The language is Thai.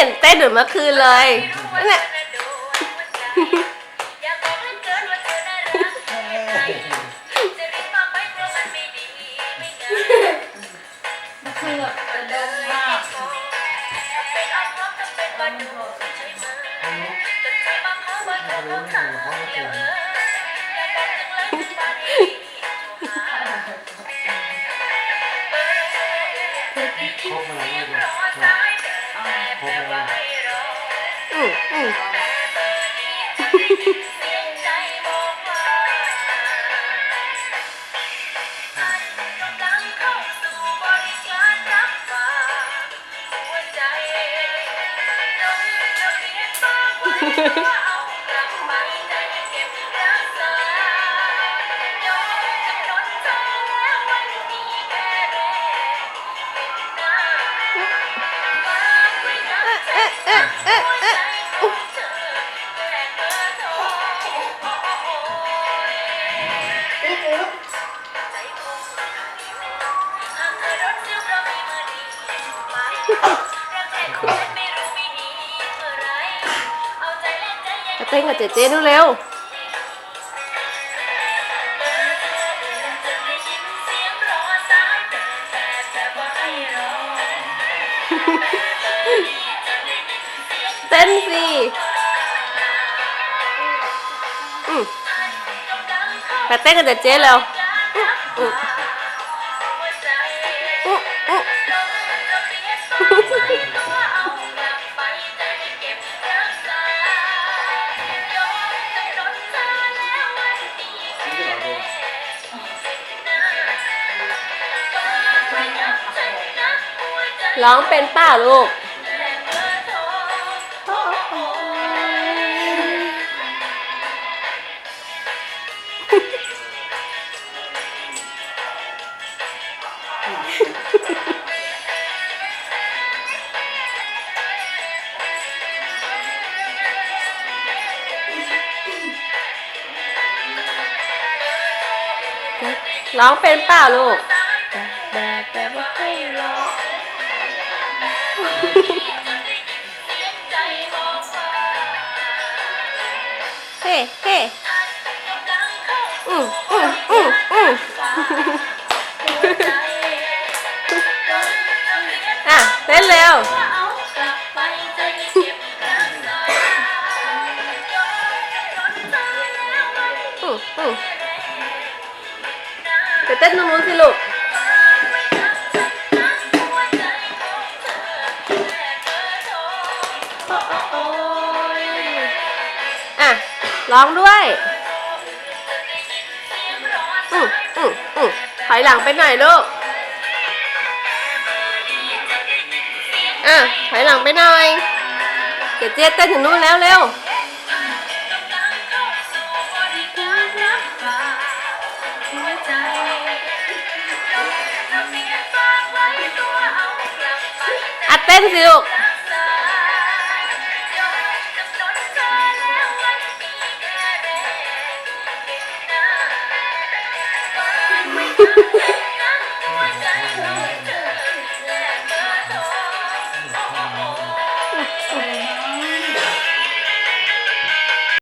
เห็นเต้นเหมือนเมื่อคืนเลยนั่นแหละคือแบบเป็นดงมากเอา อืมอืมมา เต้นกับเจเจดูเร็ว เต้นสิอืมมาเต้นกับเจเจเร็วอืมอืมร้องเป็นเปล่าลูก ร้องเป็นเปล่าลูกแต่แต่ว่าให้ร้องเฮ้เฮ้อืมอืมอืมอืมอะเต้นเร็วอืมอืมไปเต้นตรงนู้นสิลูกอะร้องด้วยอืมอืมอืมถอยหลังไปหน่อยลูกอะถอยหลังไปหน่อย เดี๋ยวเจ๊เต้นถึงนู้นแล้วเร็ว em dịu Ha ha ha.